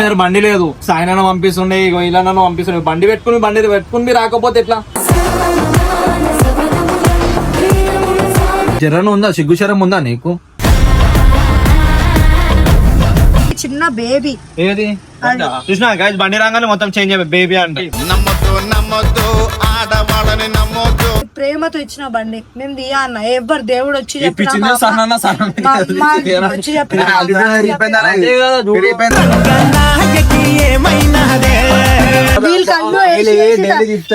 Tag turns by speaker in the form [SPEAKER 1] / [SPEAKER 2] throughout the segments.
[SPEAKER 1] మీద బండి లేదు. సాయన పంపిస్తుండే ఇగో ఇలా నన్ను పంపిస్తుండే. బండి పెట్టుకుని బండి పెట్టుకుని మీరు రాకపోతే ఎట్లా? జ్వరం ఉందా? సిగ్గు శరం ఉందా నీకు?
[SPEAKER 2] చిన్న బేబీ
[SPEAKER 1] ఏది? చూసినా గైస్ బండి రాగానే మొత్తం చేంజ్ అయిపోయి బేబీ అంటే.
[SPEAKER 3] నమ్మొద్దు నమ్మొద్దు. ఆడవాళ్ళని నమ్మొద్దు.
[SPEAKER 2] ప్రేమతో ఇచ్చిన బండి. మేము దియా అన్న. ఎవరు దేవుడు వచ్చి చెప్పినా
[SPEAKER 1] ఇప్పించిందే
[SPEAKER 2] మా-
[SPEAKER 1] సన్న సన్న
[SPEAKER 2] మా- మా- వచ్చి చెప్పిన
[SPEAKER 1] అదే కదా చూడు.
[SPEAKER 2] వీళ్ళు కళ్ళు వేసి వేసి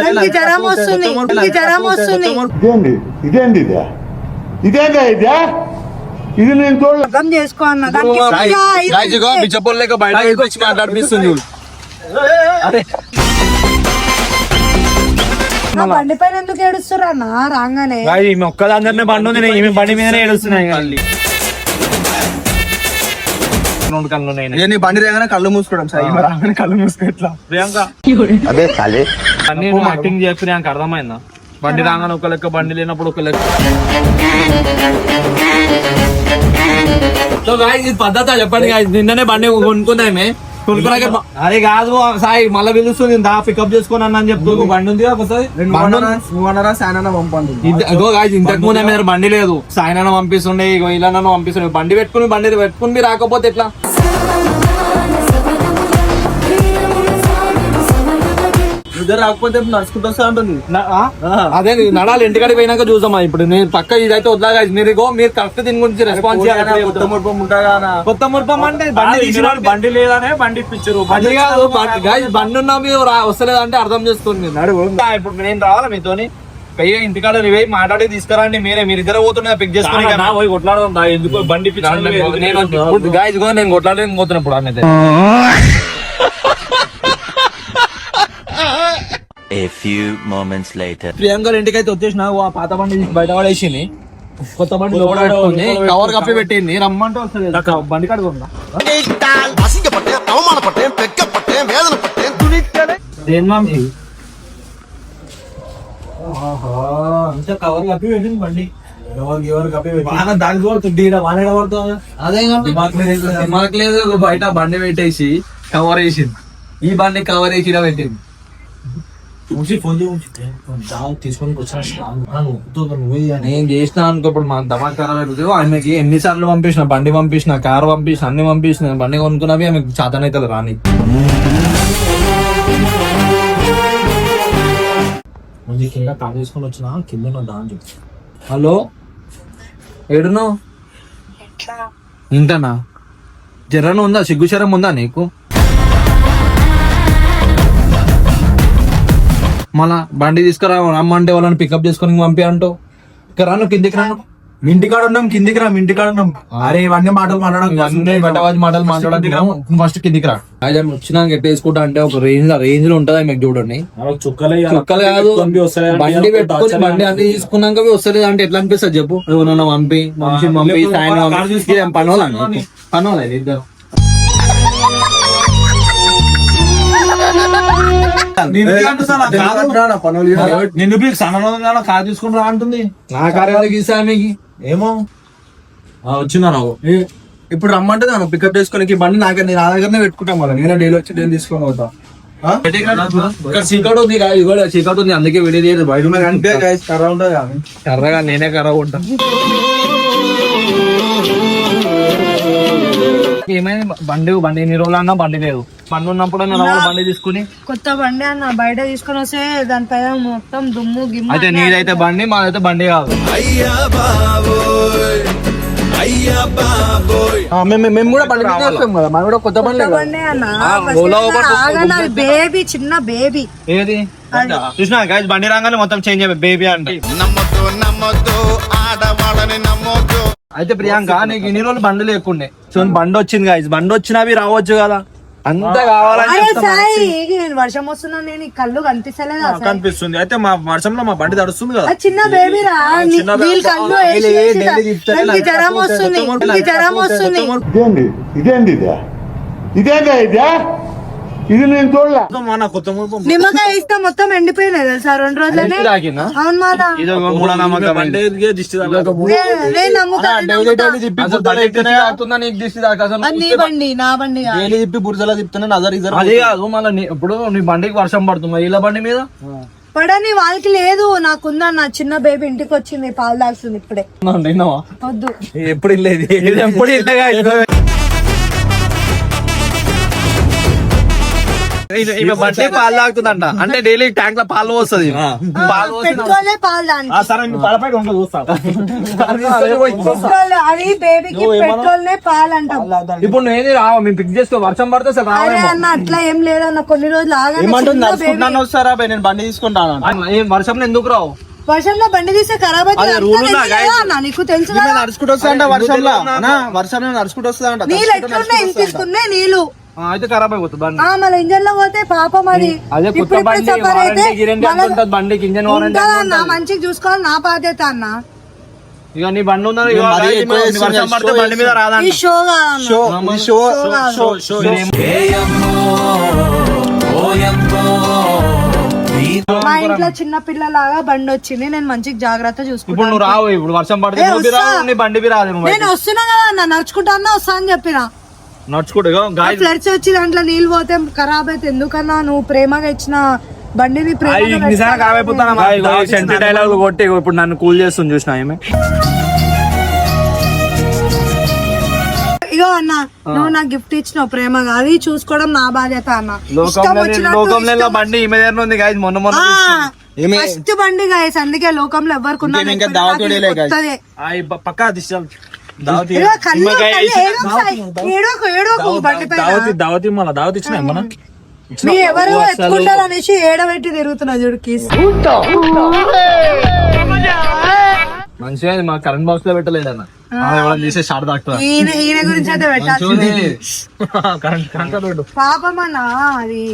[SPEAKER 2] నాకు జ్వరం వస్తుంది. నాకు జ్వరం వస్తుంది.
[SPEAKER 4] ఇదేంది? ఇదేంది ఇదే? ఇదేందా ఇదే? ఇది నేను చూడలే
[SPEAKER 2] అర్థం చేసుకో అన్న. దానికి
[SPEAKER 1] రాయ్,
[SPEAKER 2] ఇంకా ఐదు
[SPEAKER 1] రాయ్ ఇదిగో బిచ్చపోలు లేక బయట వచ్చి మాట్లాడిపిస్తుంది చూడు అరే
[SPEAKER 2] నా బండి పైన ఎందుకు ఏడుస్తురా అన్న? రాగానే.
[SPEAKER 1] ఈమె ఒక్కదాందరినే బండి ఉంది నేను. ఈమె బండి మీదనే ఏడుస్తున్నాయి మళ్ళీ. రెండు కళ్ళు ఉన్నాయి.
[SPEAKER 5] ఏ నీ బండి రేగానే కళ్ళు మూసుకోవడం సార్. ఈమె రాగానే కళ్ళు మూసుకో
[SPEAKER 1] ప్రియాంక.
[SPEAKER 3] అదే కాలే.
[SPEAKER 1] అన్ని నువ్వు యాక్టింగ్ చేసి ప్రియాంక అర్థమైందా? బండి రాగానే ఒక లెక్క బండి లేనప్పుడు ఒక లెక్క. సో ఇది పద్ధతి చెప్పండి. నిన్ననే బండి కొనుక్కున్నామే. అరే కాదు సాయి మళ్ళీ పిలుస్తుంది దా పికప్ చేసుకుని అన్న అని చెప్తూ బండి ఉంది ఇంతకు ముందే మీద బండి లేదు. సాయన పంపిస్తుండే ఇగో ఇలా పంపిస్తుండే. బండి పెట్టుకుని బండి పెట్టుకుని మీరు రాకపోతే ఎట్లా?
[SPEAKER 5] ఇద్దరు రాకపోతే నడుచుకుంటూ వస్తా ఉంటుంది?
[SPEAKER 1] అదే నడాలి ఇంటికాడికి పోయినాక చూద్దామా ఇప్పుడు. నేను పక్క ఇదైతే వద్దా guys. మీరు మీరు కరెక్ట్ దీని గురించి రెస్పాన్స్ చేయాలి.
[SPEAKER 5] కొత్త ముడుపు ఉంటాగా
[SPEAKER 1] కొత్త మురిపం అంటే బండి బండి లేదనే బండి ఇప్పించారు. బండి కాదు బండి- ఉన్నా మీరు రా- వస్తలేదంటే అర్థం చేసుకోండి నడువు ఇప్పుడు నేను రావాలా మీతోని? పైగా ఇంటికాడ రివై మాట్లాడి తీసుకురండి మీరే. మీరు ఇద్దరు పోతున్నా పిక్ చేసుకుని పోయి కొట్లాడదాం ఎందుకు బండి నేను గాయస్ గో నేను కొట్లాడడానికి పోతున్నప్పుడు ఆమె
[SPEAKER 6] A few moments later.
[SPEAKER 1] Priyanka ఇంటికి అయితే వచ్చేసిన ఆ పాత బండి బయట పడేసింది కొత్త బండి లోపల పెట్టుకుంది. కవర్ కప్పి పెట్టింది. రమ్మంటే వస్తుంది బండి కాడ ఉందా?
[SPEAKER 3] అసిగపట్టే అవమానపట్టే పెక్కపట్టే వేదన పట్టే
[SPEAKER 1] దేని మామి అంతా కవర్ కప్పి పెట్టింది బండి. అదే దిమాక్ లేదు బయట బండి పెట్టేసి కవర్ వేసింది. ఈ బండి కవర్ వేసి ఈడ పెట్టింది నేను చేసిన అనుకో ఇప్పుడు మా దమాక్ ఖరాబ్ అయిపోతుంది ఆమెకి ఎన్నిసార్లు పంపించిన బండి పంపించిన కార్ పంపించిన అన్ని పంపించిన బండి కొనుక్కున్నవి ఆమెకు చాతనైతే రాని కింద కార్ తీసుకొని వచ్చిన కింద దాంట్లో హలో? ఏడును ఇంటనా జ్వరం ఉందా? సిగ్గు శరం ఉందా నీకు? మళ్ళా బండి తీసుకురా రమ్మంటే వాళ్ళని పికప్ చేసుకొని పంపి అంటావు. ఇక్కడ రాను కిందికి రాను.
[SPEAKER 5] ఇంటికాడ ఉన్నాం కిందికి రా ఇంటికాడ ఉన్నాం. అరే ఇవన్నీ మాటలు మాట్లాడడం
[SPEAKER 1] మాటలు మాట్లాడడానికి ఫస్ట్ కిందికి రా. అదే వచ్చినాక ఎట్లా వేసుకుంటా అంటే ఒక రేంజ్ రేంజ్లో ఉంటది మీకు చూడండి.
[SPEAKER 5] చుక్కలు
[SPEAKER 1] కాదు. బండి పెట్టుకొని బండి అన్ని తీసుకున్నాక వస్తలేదు అంటే ఎట్లా అనిపిస్తుంది చెప్పు? ఎవరన్నా పంపి మనిషిని పంపి సాయం పంపి. ఇదేం పనోలా నీకు? పనోలా ఇది ఇద్దరు.
[SPEAKER 5] నిన్ను మీకు సన్నగా కాదు తీసుకుని రా అంటుంది.
[SPEAKER 1] నా కార్యాలకి మీకు
[SPEAKER 5] ఏమో?
[SPEAKER 1] వచ్చిందా
[SPEAKER 5] ఏ- ఇప్పుడు రమ్మంటే నన్ను పికప్ చేసుకుని బండి నాకే నేను నా దగ్గరనే పెట్టుకుంటాం మళ్ళీ నేను డైలీ వచ్చి డైలీ తీసుకొని పోతా.
[SPEAKER 1] చీకటి ఉంది కదా, కూడా చీకటి ఉంది. అందుకే వీడియో తీయదు బయట అంటే
[SPEAKER 5] కర్ర ఉంటుంది కదా.
[SPEAKER 1] కర్రగా నేనే కర్ర ఉంటా ఏమైంది? బండి బండి ఎన్ని రోజులు అన్నా బండి లేదు. బండి ఉన్నప్పుడు బండి తీసుకుని
[SPEAKER 2] కొత్త బండి అన్న బయట తీసుకొని వస్తే దానిపైన మొత్తం దుమ్ము గిమ్ము
[SPEAKER 1] అయితే నీదైతే బండి మాదైతే బండి కాదు.
[SPEAKER 3] అయ్యా బాబోయ్ అయ్యా బాబోయ్.
[SPEAKER 5] ఆ, మేము మేము కూడా బండి వస్తాం కదా మనం కూడా కొత్త బండి
[SPEAKER 2] బేబీ చిన్న బేబీ
[SPEAKER 1] ఏది? చూసినా గైస్ బండి రాగానే మొత్తం చేంజ్ అయిపోయి బేబీ అంటే.
[SPEAKER 3] నమ్మొద్దు నమ్మొద్దు ఆడవాళ్ళని నమ్మొద్దు.
[SPEAKER 1] అయితే ప్రియాంక నీకు ఇన్ని రోజులు బండి లేకుండే. సో బండి వచ్చింది గైస్ బండి వచ్చినవి రావచ్చు కదా. అంత కావాలని
[SPEAKER 2] వర్షం వస్తున్నా నేను ఈ కళ్ళు కనిపిస్తలేదా?
[SPEAKER 5] కనిపిస్తుంది. అయితే మా వర్షంలో మా బండి తడుస్తుంది కదా.
[SPEAKER 2] చిన్న బేబీ రా. జ్వరం వస్తుంది? నాకు జ్వరం వస్తుంది?
[SPEAKER 4] ఇదేంది? ఇదేంది ఇదే? ఇదేందా ఇదే? ఇది నేను చూడలే.
[SPEAKER 2] నిమ్మకాయ ఇస్తే మొత్తం ఎండిపోయినాయి తెలుసా? రెండు రోజులనే? అవును మాదా కాదు.
[SPEAKER 5] బుర్జలో
[SPEAKER 1] అది మళ్ళీ నీ- ఇప్పుడు నీ బండికి వర్షం పడుతుంది? ఇలా బండి మీద?
[SPEAKER 2] పడని వాళ్ళకి లేదు. నాకుందా నా చిన్న బేబీ ఇంటికి వచ్చింది పాలు తాగుతుంది ఇప్పుడే. వద్దు.
[SPEAKER 1] ఎప్పుడు ఇల్లేదు? ఎప్పుడు బట్టే పాలు తాగుతుందంట. అంటే డైలీ ట్యాంక్లో పాలు పోస్తుంది. పాలు పోసి
[SPEAKER 2] పెట్టుకోలే పాలు దానికి.
[SPEAKER 1] సరే పడపై ఉంటది చూస్తా.
[SPEAKER 2] పెట్రోల్ అది బేబీకి పెట్రోల్ నే పాలు అంటాం
[SPEAKER 1] ఇప్పుడు నేను రావా? మేము పిక్ చేసుకో వర్షం పడితే అసలు
[SPEAKER 2] అరే
[SPEAKER 1] రావేమో
[SPEAKER 2] అన్న అట్లా ఏం లేదన్న కొన్ని రోజులు
[SPEAKER 5] ఏమంటుంది
[SPEAKER 2] baby.
[SPEAKER 5] వస్తారా బై? నేను బండి తీసుకుంటాను
[SPEAKER 1] ఏం వర్షంలో ఎందుకు రావు?
[SPEAKER 2] వర్షంలో బండి తీస్తే ఖరాబ్
[SPEAKER 1] అదే
[SPEAKER 2] అవుతుంది
[SPEAKER 1] rule
[SPEAKER 2] అంతా
[SPEAKER 1] ఉందా,
[SPEAKER 2] తెలుసు కదా అన్న, నీకు తెలుసు
[SPEAKER 5] ఈమె
[SPEAKER 2] కదా.
[SPEAKER 5] నడుచుకుంటూ వస్తుందంట వర్షంలో. అన్నా, వర్షంలో నడుచుకుంటూ వస్తుందంట
[SPEAKER 2] నీళ్ళు ఎట్లున్నాయి? నీళ్ళు.
[SPEAKER 1] అయితే ఖరాబ్ అయిపోతుంది బండి.
[SPEAKER 2] ఇంజన్లో పోతే పాపం అది.
[SPEAKER 1] అదే కొత్త
[SPEAKER 2] ఇప్పుడు ఇప్పుడు
[SPEAKER 1] బండి వారంటీ ఉంటుంది బండికి ఇంజన్ వారంటీ
[SPEAKER 2] అన్న? మంచిగా చూసుకోవాలి నా బాధ్యత అన్న.
[SPEAKER 1] ఇక నీ బండి ఉందని బండి మీద రాదండి
[SPEAKER 2] ఈ షో కాదన్న.
[SPEAKER 5] షో షో షో షో
[SPEAKER 2] మా ఇంట్లో చిన్న పిల్లలాగా బండి వచ్చింది నేను మంచిగా జాగ్రత్త
[SPEAKER 1] ఇప్పుడు
[SPEAKER 2] చూసుకుంటాను
[SPEAKER 1] నువ్వు రావు ఇప్పుడు వర్షం పడితే బండి మీద రాదేమో
[SPEAKER 2] నేను వస్తున్నా కదా అన్న నడుచుకుంటా అన్న వస్తా అని చెప్పిన. ఫ్లడ్స్ వచ్చి దాంట్లో నీళ్ళు పోతే ఖరాబ్ అయితే ఎందుకన్నా నువ్వు ప్రేమగా ఇచ్చిన బండిని
[SPEAKER 1] సెంటర్ డైలాగ్ కొట్టి ఇప్పుడు నన్ను కూల్ చేస్తుంది చూసిన ఏమి?
[SPEAKER 2] ఇగో అన్న నువ్వు నాకు గిఫ్ట్ ఇచ్చినావు ప్రేమగా. అది చూసుకోవడం నా బాధ్యత అన్న.
[SPEAKER 1] లోకంలో బండి ఈమె దగ్గర ఉంది గాయ మొన్న మొన్న?
[SPEAKER 2] ఫస్ట్ బండి గాయస్ అందుకే లోకంలో ఎవరికి ఉన్నా
[SPEAKER 1] పక్కా దావతి మళ్ళీ దావతి ఇచ్చిన మనం
[SPEAKER 2] మీ ఎవరు ఎత్తుకుంటారు అనేసి ఏడబెట్టి తిరుగుతున్నా చూడు కీస్.
[SPEAKER 1] మంచిగా మా కరెంట్ బాక్స్లో పెట్టలేదన్న ఎవరైనా షార్ట్
[SPEAKER 2] ఈయన ఈయన గురించి అయితే
[SPEAKER 1] కరెంట్ కరెంట్
[SPEAKER 2] అది.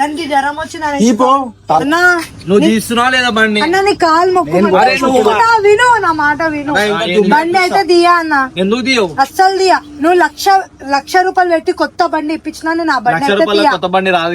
[SPEAKER 2] దానికి జ్వరం వచ్చింది
[SPEAKER 5] ఈ పో
[SPEAKER 2] అన్నా
[SPEAKER 1] నువ్వు తీస్తున్నావా లేదా బండి?
[SPEAKER 2] అన్న నీ కాలు మొక్కు విను నా మాట విను. బండి అయితే దియా అన్న.
[SPEAKER 1] ఎందుకు
[SPEAKER 2] అస్సలు దియా నువ్వు లక్ష లక్ష రూపాయలు పెట్టి కొత్త బండి ఇప్పించినా ఆ బండి
[SPEAKER 1] కొత్త బండి రాదు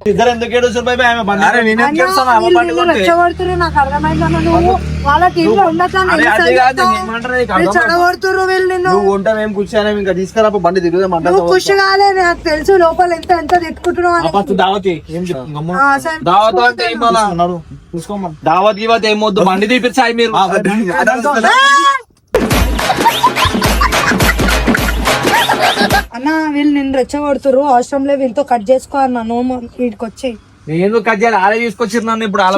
[SPEAKER 2] ఇద్దరు
[SPEAKER 1] ఎందుకు ఏడుస్తారు బాయ్ ఆమె బండి
[SPEAKER 5] అరే నేను
[SPEAKER 2] అన్న, వీళ్ళు నిన్ను రెచ్చగొడుతుర్రు, నాకు అర్థమైందన్న నువ్వు? వాళ్ళ
[SPEAKER 1] అరే, అది కాదు, నీకు అర్థం
[SPEAKER 2] వీళ్ళు నిన్ను.
[SPEAKER 5] ఏం కూర్చోనే ఇంకా తీసుకురా బండి తిరుగుదాం అంటావు
[SPEAKER 2] నువ్వు ఖుషి కాలే నాకు తెలుసు లోపల ఎంత ఎంత తిట్టుకుంటున్నావు అని.
[SPEAKER 1] దావతి. ఏం. దావత్ అంటే ఏం మళ్ళా? దావత్ గివత్ ఏం వద్దు బండి తీపిచ్చాయి మీరు.
[SPEAKER 2] అన్న వీళ్ళు నిన్ను రెచ్చగొడుతుర్రు అవసరం లేదు వీళ్ళతో కట్ చేసుకో అన్న నోమ వీటికి వచ్చాయి
[SPEAKER 1] నేను కట్ చేయాలి? ఆడే తీసుకొచ్చారు నన్ను ఇప్పుడు అలా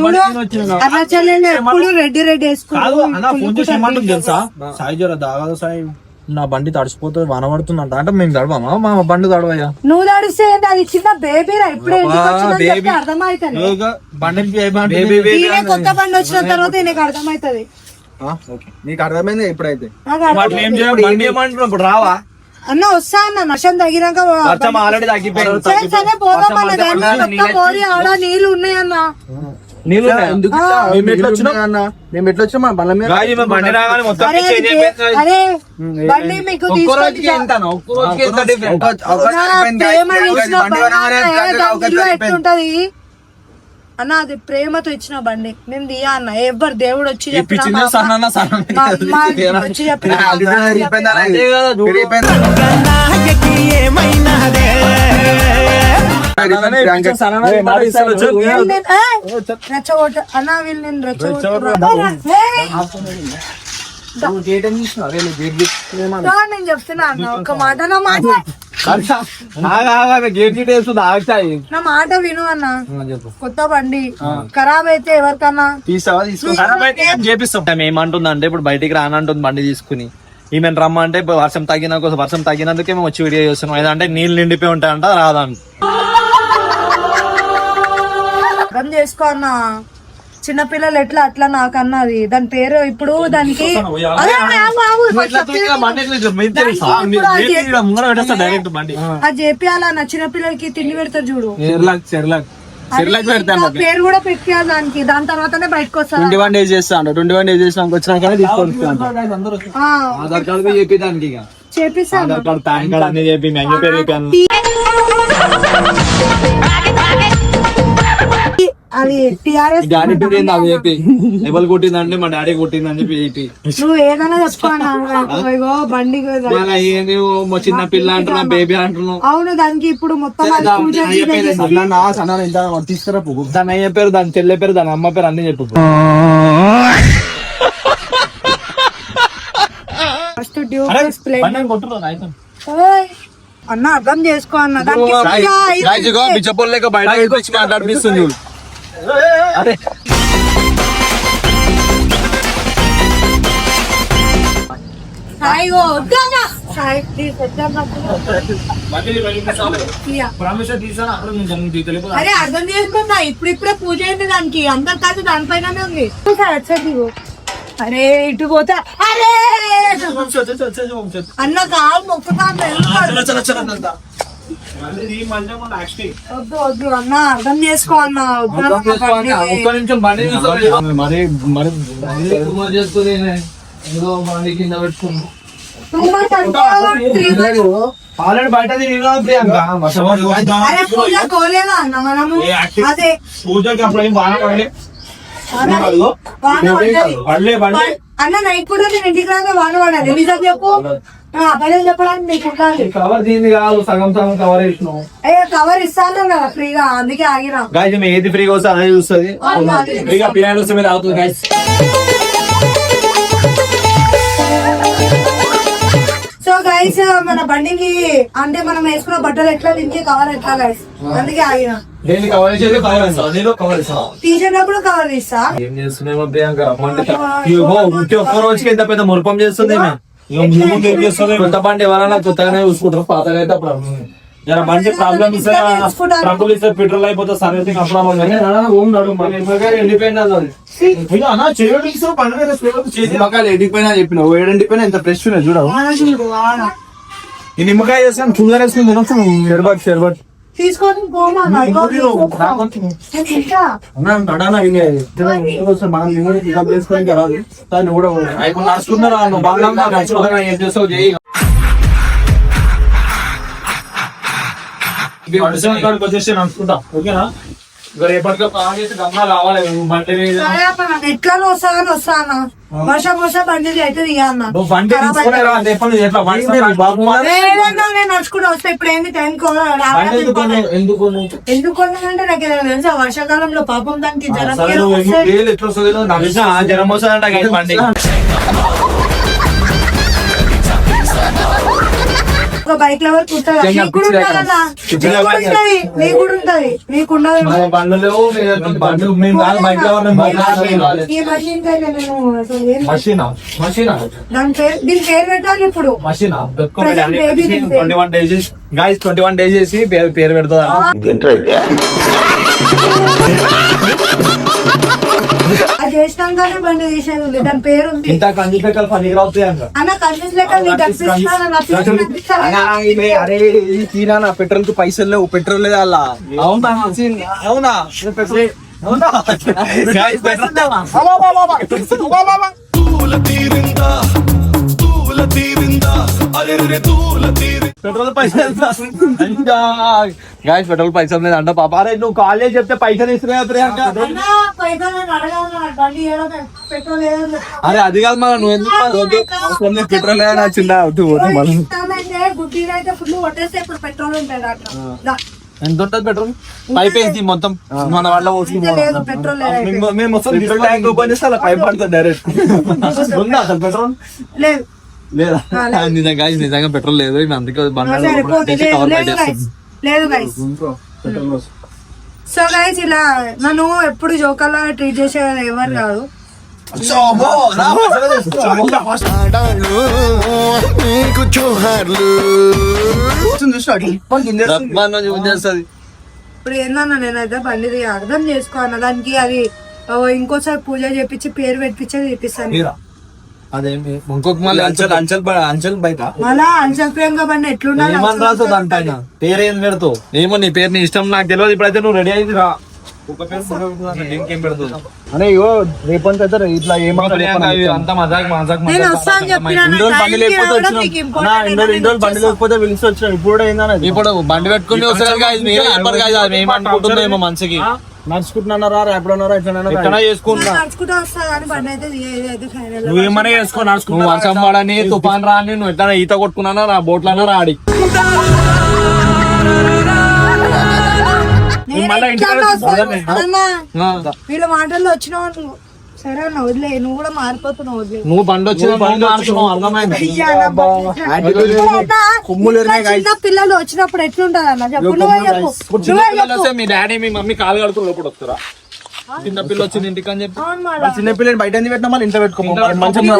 [SPEAKER 2] ఎప్పుడు రెడ్డి రెడ్డి
[SPEAKER 5] తెలుసా? సాయి జర సాయి. నా బండి తడిసిపోతుంది వాన పడుతుందంట. అంటే మేము తడవమా? మా బండి తడవయ్యా.
[SPEAKER 2] నువ్వు తడిస్తే ఏంటి? అది చిన్న బేబీ రా ఇప్పుడే ఈయన కొత్త బండి వచ్చిన తర్వాత నీకు అర్థమైతది
[SPEAKER 5] నీకు అర్థమైంది.
[SPEAKER 1] ఇప్పుడు రావా?
[SPEAKER 2] అన్న వస్తా అన్న నష్టం తగినాక
[SPEAKER 1] వర్షం ఆల్రెడీ తగ్గిపోయింది
[SPEAKER 2] మొత్తం పోరి ఆడ నీళ్ళు ఉన్నాయన్న
[SPEAKER 1] నీళ్ళు?
[SPEAKER 5] మేము ఎట్లా వచ్చినాం అన్న మేము ఎట్లా మీద
[SPEAKER 1] బండి రాగానే మొత్తం
[SPEAKER 2] అరే బండి మీకు. ప్రేమ. ఎట్లుంటది అన్న అది ప్రేమతో ఇచ్చిన బండి. నేను దియా అన్న. ఎవరు దేవుడు వచ్చి చెప్పినా మా అమ్మ- మా అమ్మ వచ్చి చెప్పినా. వీళ్ళు నేను- ఏ, రెచ్చగొట్ట అన్న వీళ్ళు నేను రెచ్చగొట్టుర్రు. ఏయ్, దా, నేను చెప్తున్నా అన్న ఒక మాట నా మాట.
[SPEAKER 1] గేట్ గీట్ వేస్తుంది ఆగుతాయి.
[SPEAKER 2] నా మాట విను అన్న. కొత్త బండి. ఖరాబ్ అయితే ఎవరికన్నా?
[SPEAKER 5] తీసావా తీసుకో?
[SPEAKER 1] చేపిస్తాం? ఏమంటుందంటే ఇప్పుడు బయటికి రానంటుంది బండి తీసుకుని. ఈమెను రమ్మంటే ఇప్పుడు వర్షం తగ్గిన కోసం వర్షం తగ్గినందుకే మేము వచ్చి వీడియో చేస్తున్నాం. ఏదంటే నీళ్ళు నిండిపోయి ఉంటాయంట రాదంట.
[SPEAKER 2] అర్థం చేసుకో అన్న. చిన్నపిల్లలు ఎట్లా అట్లా నాకు అన్నది దాని పేరు ఇప్పుడు దానికి అదే, అదే, అది చేపియాలన్న చిన్నపిల్లలకి తిండి పెడతారు చూడు. అది పేరు కూడా పెట్టాలి దానికి. దాని తర్వాతనే బయటకు వస్తారు
[SPEAKER 5] twenty one days one days చేసినాక వచ్చినాక
[SPEAKER 2] చేపిస్తాను. అది టిఆర్ఎస్
[SPEAKER 5] ఎవరు కొట్టిందంటే మా డాడీ కొట్టిందని చెప్పి చెప్పి
[SPEAKER 2] నువ్వు ఏదైనా చెప్పుకోను ఇగో బండి
[SPEAKER 5] మా చిన్న పిల్ల అంటున్నా బేబీ అంటున్నావు.
[SPEAKER 2] అవును దానికి ఇప్పుడు మొత్తం
[SPEAKER 5] తీసుకురా పువ్వు
[SPEAKER 1] దాని అయ్య పేరు? దాని చెల్లె పేరు దాని అమ్మ పేరు అన్ని చెప్పు
[SPEAKER 2] ఫస్ట్. అన్న అర్థం చేసుకో అన్న. దానికి
[SPEAKER 5] అరే.
[SPEAKER 2] అరే అర్థం చేసుకున్నా. ఇప్పుడు ఇప్పుడే పూజ అయింది దానికి. అందరు కాదు దానిపైననే ఉంది. వచ్చేది. అరే ఇటు పోతే. అరే. అన్న కాలు మొక్కుతాను వద్దు వద్దు అన్న అర్థం చేసుకో అన్న.
[SPEAKER 1] ఆల్రెడీ బయట
[SPEAKER 2] కోలేదా అన్న మనము? అదే.
[SPEAKER 1] పూజకి అప్పుడు ఏం బాగా పడలే
[SPEAKER 2] అన్న నైట్ కూడా నేను ఇంటికి రాగా వాన పడాలి నిజం చెప్పు. అబద్ధం చెప్పడానికి నీకు ఉండాలి
[SPEAKER 5] కవర్ కాదు సగం సగం కవర్
[SPEAKER 2] అయ్యో కవర్ ఇస్తాను కదా ఫ్రీగా అందుకే ఆగిరా
[SPEAKER 1] గాయస్ మేము ఏది ఫ్రీగా వస్తే అదే చూస్తుంది. ఫ్రీగా పిల్లలు వస్తే మీరు అవుతుంది గాయస్
[SPEAKER 2] సో గైస్ మన బండికి అంటే మనం వేసుకున్న బట్టలు ఎట్లా దీనికి కవర్ ఎట్లా గైస్ అందుకే ఆగిన.
[SPEAKER 5] దేన్ని కవర్ చేసేది? కవర్ వేస్తాం నేను కవర్ ఇస్తాం
[SPEAKER 2] తీసేటప్పుడు కవర్ ఇస్తా
[SPEAKER 5] ఏం చేస్తున్నామో ప్రియాంక రమ్మంటే ఇగో ఇంకే ఒక్క రోజుకి ఎంత పెద్ద మురుపం చేస్తుంది కొత్త బండి ఎవరైనా కొత్తగానే చూసుకుంటారు పాతగా అయితే.
[SPEAKER 1] జర బండి ప్రాబ్లమ్ ఇస్తే ట్రబుల్ ఇస్తే పెట్రోల్ అయిపోతే సర్వీసింగ్
[SPEAKER 5] ఎండిపోయినా చెప్పిన ఏడు ఎండిపోయినా ఎంత ఫ్రెష్ ఉన్నాయి చూడవు.
[SPEAKER 1] ఈ నిమ్మకాయ చేస్తాను చూడగా వేసుకుని తినొచ్చు
[SPEAKER 5] షర్బత్ షర్బతట్
[SPEAKER 2] తీసుకొని
[SPEAKER 1] అనుకుంటా ఓకేనా రేపటిగా ప్లాన్ చేసి గమ్మ రావాలి
[SPEAKER 2] అన్న, ఎట్లా వస్తా కానీ వస్తా అన్న వర్షం వస్తే బండి అన్న. లేదన్నా, నేను నడుచుకుంటూ వస్తే ఇప్పుడు ఏంది టైం
[SPEAKER 1] ఎందుకు? ఎందుకు
[SPEAKER 2] కొన్నానంటే నాకు ఏదైనా తెలుసా? వర్షాకాలంలో పాపం దానికి జ్వరం
[SPEAKER 1] జ్వరం వస్తుందంట బండి
[SPEAKER 2] ఒక బైక్లో వరకు ఉంటుంది. నీకు కూడా ఉంటది నీకు కూడా ఉంటది. నీకు ఉండదు. దాని పేరు దీని పేరు పెట్టాలి ఇప్పుడు.
[SPEAKER 1] మషీనా
[SPEAKER 2] Present baby thing.
[SPEAKER 1] Twenty one days guys twenty one days చేసి పేరు పేరు పెడతా
[SPEAKER 2] అది చేసినాకనే బండి తీసేది ఉంది దాని పేరు ఉంది
[SPEAKER 1] ఇంత అంట.
[SPEAKER 2] అన్న
[SPEAKER 5] అరే నా పెట్రోల్కు పైసలు లేవు పెట్రోల్ లేదా అలా.
[SPEAKER 1] అవునా అవునా? అవునా? Guys,
[SPEAKER 3] తూల తీరిందా? తూల తీరిందా? అరే రే తూల తీరి
[SPEAKER 1] పెట్రోల్ పైసలు
[SPEAKER 5] గాయస్ పెట్రోల్ పైసలు లేదు అంట పాప.
[SPEAKER 1] అరే నువ్వు కాలేజ్ చెప్తే పైసలు ఇస్తున్నాయా ప్రియాంక
[SPEAKER 2] బండి పెట్రోల్
[SPEAKER 5] అరే అది కాదు మన నువ్వు ఎందుకు పెట్రోల్ లేదా చిన్న అవుతూ పోతే మనం
[SPEAKER 2] ఇస్తామంటే గుడ్డీలు అయితే ఫుల్ కొట్టేస్తే ఇప్పుడు పెట్రోల్ ఉంటుంది అట్లా దా.
[SPEAKER 5] ఎంత ఉంటుంది పెట్రోల్? పైప్ వేసి మొత్తం మన వాళ్ళ
[SPEAKER 2] పెట్రోల్.
[SPEAKER 1] మేము- మేము వస్తాం ట్యాంక్ ఓపెన్ చేస్తే అలా పైప్ పడుతుంది డైరెక్ట్. ఉందా అసలు పెట్రోల్?
[SPEAKER 2] లేదు.
[SPEAKER 1] లేదా?
[SPEAKER 5] నిజంగా నిజంగా పెట్రోల్ లేదు. అందుకే తీసి
[SPEAKER 2] లేదు. గైస్ సో గైస్ ఇలా నన్ను ఎప్పుడు జోకర్లా ట్రీట్ చేసే ఎవరు కాదు.
[SPEAKER 3] నీకు చూహార్లు
[SPEAKER 2] ఇప్పుడు ఏందన్నా నేనైతే బండిది అర్థం చేసుకో అన్న దానికి అది ఓ, ఇంకోసారి పూజ చేపించి పేరు పెట్టించి చేపిస్తాను
[SPEAKER 1] అదేమి ఇంకొక మళ్ళీ అంచెల్ అంచెల్ అంచెల్ బయట.
[SPEAKER 2] మళ్ళా అంశల్ ప్రియాంక బండి ఎట్లుండాలి
[SPEAKER 1] ఏమని రాసు దానిపైన? పేరేం పెడతావు? ఏమో నీ పేరు నీ ఇష్టం నాకు తెలియదు ఇప్పుడైతే నువ్వు రెడీ అయింది రా.
[SPEAKER 7] అనే ఇగో రేపంత అయితే ఇట్లా
[SPEAKER 1] అంతా మజాక్ మజాక్
[SPEAKER 7] రోజులు బండి లేకపోతే వచ్చినాం. ఇన్ని రోజులు బండి లేకపోతే పిలిచి వచ్చినాం. ఇప్పుడు కూడా?
[SPEAKER 1] ఇప్పుడు బండి పెట్టుకుని వస్తారు guys. మీరే చెప్పరు
[SPEAKER 7] నడుచుకుంటున్నారా ఎప్పుడన్నారా
[SPEAKER 1] ఎక్కడ
[SPEAKER 7] ఇట్లా
[SPEAKER 1] చేసుకుంటా
[SPEAKER 2] నడుచుకుంటూ వస్తా కానీ బండి అయితే ఇది అయితే ఫైనల్
[SPEAKER 7] నువ్వేమన్నా చేసుకో నడుచుకుంటా
[SPEAKER 1] వర్షం పడని తుఫాన్ రాని నువ్వు ఎట్లా ఈత కొట్టుకున్నానా రా బోట్లన్నా రాడి
[SPEAKER 2] వీళ్ళ మాటల్లో వచ్చినావు నువ్వు సరే అన్న వదిలే నువ్వు కూడా మారిపోతున్నావు వదిలే.
[SPEAKER 1] నువ్వు బండి వచ్చి బండి మార్చుకున్నావు అర్థమైంది?
[SPEAKER 2] అయ్యా, నా బండి. అన్న,
[SPEAKER 7] కొమ్ములు
[SPEAKER 2] ఇట్లా చిన్న పిల్లలు వచ్చినప్పుడు ఎట్లుంటది అన్న? చెప్పు నువ్వే చెప్పు.
[SPEAKER 1] ఇప్పుడు చిన్న
[SPEAKER 2] నువ్వే
[SPEAKER 1] పిల్లలు
[SPEAKER 2] చెప్పు.
[SPEAKER 1] వస్తే మీ డాడీ మీ మమ్మీ కాలు కడుకుని లోపల వస్తారా? చిన్న పిల్ల వచ్చింది ఇంటికి అని చెప్పి.
[SPEAKER 2] అవును.
[SPEAKER 7] చిన్న పిల్లని బయట ఎందుకు పెట్టినా మళ్ళీ? ఇంట్లో పెట్టుకో. మంచిగా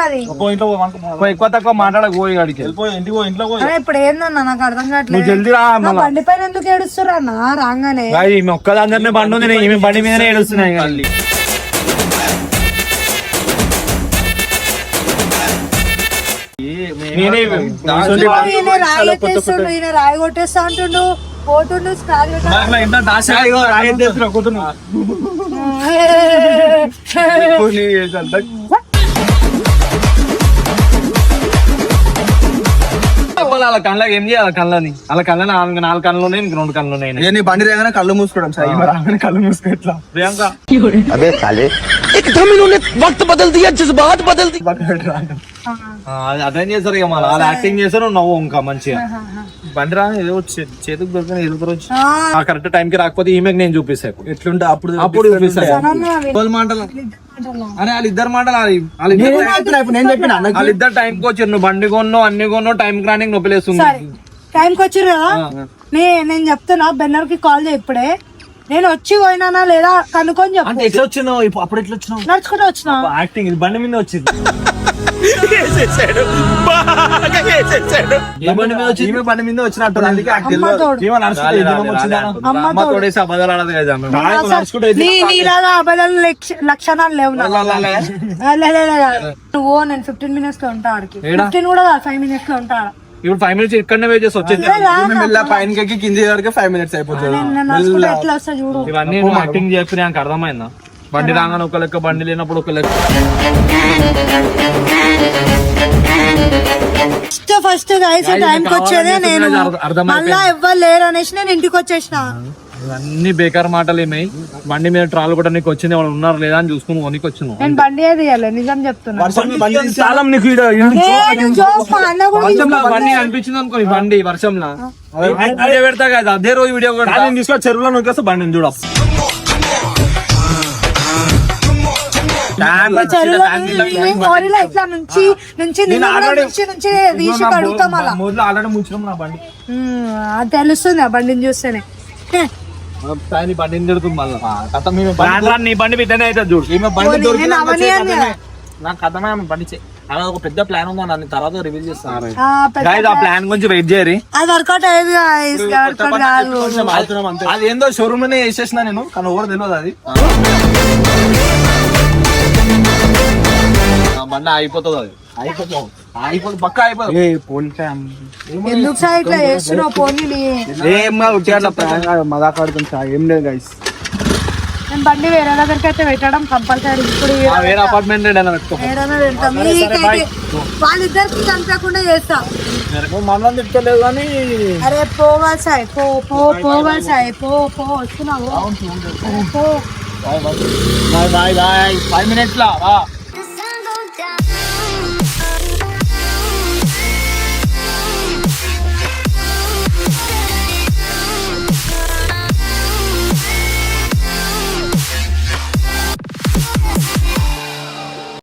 [SPEAKER 2] అది.
[SPEAKER 7] ఇంట్లో
[SPEAKER 1] ఎక్కువ తక్కువ మాట్లాడక పోయి గాడికి
[SPEAKER 7] వెళ్ళిపోయి ఇంటికి పో ఇంట్లో
[SPEAKER 2] అరే ఇప్పుడు ఏందన్న నాకు అర్థం
[SPEAKER 7] నువ్వు
[SPEAKER 2] కావట్లేదు
[SPEAKER 7] జల్దీ రా
[SPEAKER 2] నా బండి పైన ఎందుకు ఏడుస్తురా అన్న? రాగానే.
[SPEAKER 7] ఈమె ఒక్కదాందరినే బండి ఉంది ఈమె బండి మీదనే ఏడుస్తున్నాయి
[SPEAKER 1] మళ్ళీ.
[SPEAKER 7] నేనే
[SPEAKER 2] ఈయన రాయి ఎత్తేస్తుండు ఈయన రాయి కొట్టేస్తా అంటుండు. పోతుండు స్టార్
[SPEAKER 1] చెప్పాలి వాళ్ళ కళ్ళకి ఏం చేయాలి కళ్ళని? వాళ్ళ కళ్ళని నాలుగు నాలుగు కళ్ళు ఉన్నాయి ఇంక రెండు కళ్ళు ఉన్నాయి
[SPEAKER 7] నీ బండి రేగానే కళ్ళు మూసుకోవడం సార్. రాగానే కళ్ళు మూసుకో ఎట్లా?
[SPEAKER 1] ప్రియాంక. అది అటెండ్ చేస్తారు ఇక మళ్ళీ. వాళ్ళు యాక్టింగ్ చేస్తారు నవ్వు ఇంకా మంచిగా. బండి రా ఏదో చేతికి దొరికిన వచ్చి. ఆ. కరెక్ట్ టైం కి రాకపోతే ఈమెకి నేను చూపిస్తాను.
[SPEAKER 7] ఎట్లుంటే అప్పుడు
[SPEAKER 1] అప్పుడు చూపిస్తాను. మాటలు అరే వాళ్ళిద్దరు మాటలు వాళ్ళ- వాళ్ళిద్దరు
[SPEAKER 7] నేను చెప్పిన? అన్నకి
[SPEAKER 1] వాళ్ళిద్దరు టైం కి వచ్చారు నువ్వు బండి కొన్నావు అన్ని కొన్నావు టైం కి రానికి నొప్పిలేస్తుంది
[SPEAKER 2] సరే టైంకి వచ్చిర్రు కదా? నే నేను చెప్తున్నా బెన్నర్కి కాల్ చేయి ఇప్పుడే. నేను వచ్చి పోయినానా లేదా కనుక్కొని చెప్పు
[SPEAKER 7] అంటే ఎట్లా వచ్చినావు ఇప్పుడు అప్పుడు ఎట్లా వచ్చినావు
[SPEAKER 2] నడుచుకుంటూ వచ్చిన
[SPEAKER 7] యాక్టింగ్ ఇది బండి మీద వచ్చింది
[SPEAKER 1] ఏ బండి మీద వచ్చి
[SPEAKER 7] ఈమె బండి మీద వచ్చినట్టు అందుకే నాకు
[SPEAKER 2] అమ్మ
[SPEAKER 7] తెలియదు.
[SPEAKER 2] తోడు.
[SPEAKER 7] ఈమె నడుచుకుంటూ ఈ దినం వచ్చిందా?
[SPEAKER 2] అమ్మ
[SPEAKER 1] అమ్మ
[SPEAKER 2] తోడు.
[SPEAKER 1] తోడేసి అబద్ధాలు ఆడదు కదా ఆమె.
[SPEAKER 7] నాకు నడుచుకుంటూ ఈ
[SPEAKER 2] నీ నీలాగా అబద్ధాల లక్ష- లక్షణాలు లేవు నాకు. ఆ, లే, లే, లే, లే. నువ్వు నేను ఫిఫ్టీన్ మినిట్స్లో ఉంటా ఆడికి ఫిఫ్టీన్ కూడా ఫైవ్ మినిట్స్లో ఉంటా ఆడ.
[SPEAKER 1] ఇప్పుడు ఫైవ్ మినిట్స్ ఇక్కడనే వెయిట్ చేసి వచ్చేది.
[SPEAKER 7] మెల్ల పైనకి ఎక్కి కింది వరకు ఫైవ్ మినిట్స్ అయిపోతుంది.
[SPEAKER 1] ఇవన్నీ నువ్వు యాక్టింగ్ చెప్పి నాకు అర్థమైందా? బండి రాగానే ఒక లెక్క బండి లేనప్పుడు ఒక లెక్క.
[SPEAKER 2] ఫస్ట్ ఫస్ట్ టైం కి
[SPEAKER 1] కావాలని
[SPEAKER 2] వచ్చేదే నేను. మళ్ళా ఎవ్వరు లేరు అనేసి నేను ఇంటికి వచ్చేసిన.
[SPEAKER 1] ఇవన్నీ బేకార్ మాటలు ఏమై. బండి మీద ట్రాల్ కూడా నీకు వచ్చింది వాళ్ళు ఉన్నారు లేదా అని చూసుకుని కొనికి వచ్చినావు
[SPEAKER 2] నేను బండి ఏది నిజం చెప్తున్నా. నువ్వు అన్న
[SPEAKER 1] బండి అనిపించింది అనుకో బండి వర్షంలో. వీడియో పెడతా కదా అదే రోజు వీడియో
[SPEAKER 7] చెరువులో నొక్కేస్తే బండిని చూడ
[SPEAKER 2] ఇట్లా నుంచి నుంచి నుంచి నుంచి తీసి కడుగుతాం అలా తెలుస్తుంది ఆ బండిని చూస్తేనే. హే,
[SPEAKER 1] పైన బండిని తిడుతుంది మళ్ళీ?
[SPEAKER 7] కథ మేము
[SPEAKER 1] నీ బండి బిడ్డనే అయితే చూడు.
[SPEAKER 7] ఈమె బండి
[SPEAKER 2] పోనీ,
[SPEAKER 7] దొరికిన
[SPEAKER 2] నేను అవని అని కదా.
[SPEAKER 7] నాకు కథమే ఆమె బండి ఆమె ఒక పెద్ద ప్లాన్ ఉందా నన్ను తర్వాత రివీల్ చేస్తాను
[SPEAKER 1] Guys, ఆ ప్లాన్ గురించి వెయిట్ చేయరి.
[SPEAKER 2] అది వర్కౌట్ అయ్యేది
[SPEAKER 7] అది ఏందో షోరూమ్లోనే వేసేసిన నేను కానీ ఎవరు తెలియదు అది.
[SPEAKER 1] బండి అయిపోతుంది అది.
[SPEAKER 7] అయిపోతాం పక్క
[SPEAKER 2] ఎందుకు సార్ ఇట్లా చేస్తున్నావు పోనీ
[SPEAKER 7] ఏం మదాక్ ఆడుతుంది సార్ ఏం లేదు గైస్
[SPEAKER 2] నేను బండి వేరే దగ్గరికి అయితే పెట్టడం కంపల్సరీ ఇప్పుడు
[SPEAKER 1] వేరే అపార్ట్మెంట్
[SPEAKER 2] ఏడైనా పెడతాం మీకైతే వాళ్ళిద్దరికి చంపకుండా చేస్తా.
[SPEAKER 7] మనం తిట్టలేదు కానీ
[SPEAKER 2] అరే పోవా సాయి పో పో పోవా సాయి పో పో వస్తున్నావు. పో
[SPEAKER 7] bye bye bye five minutes లా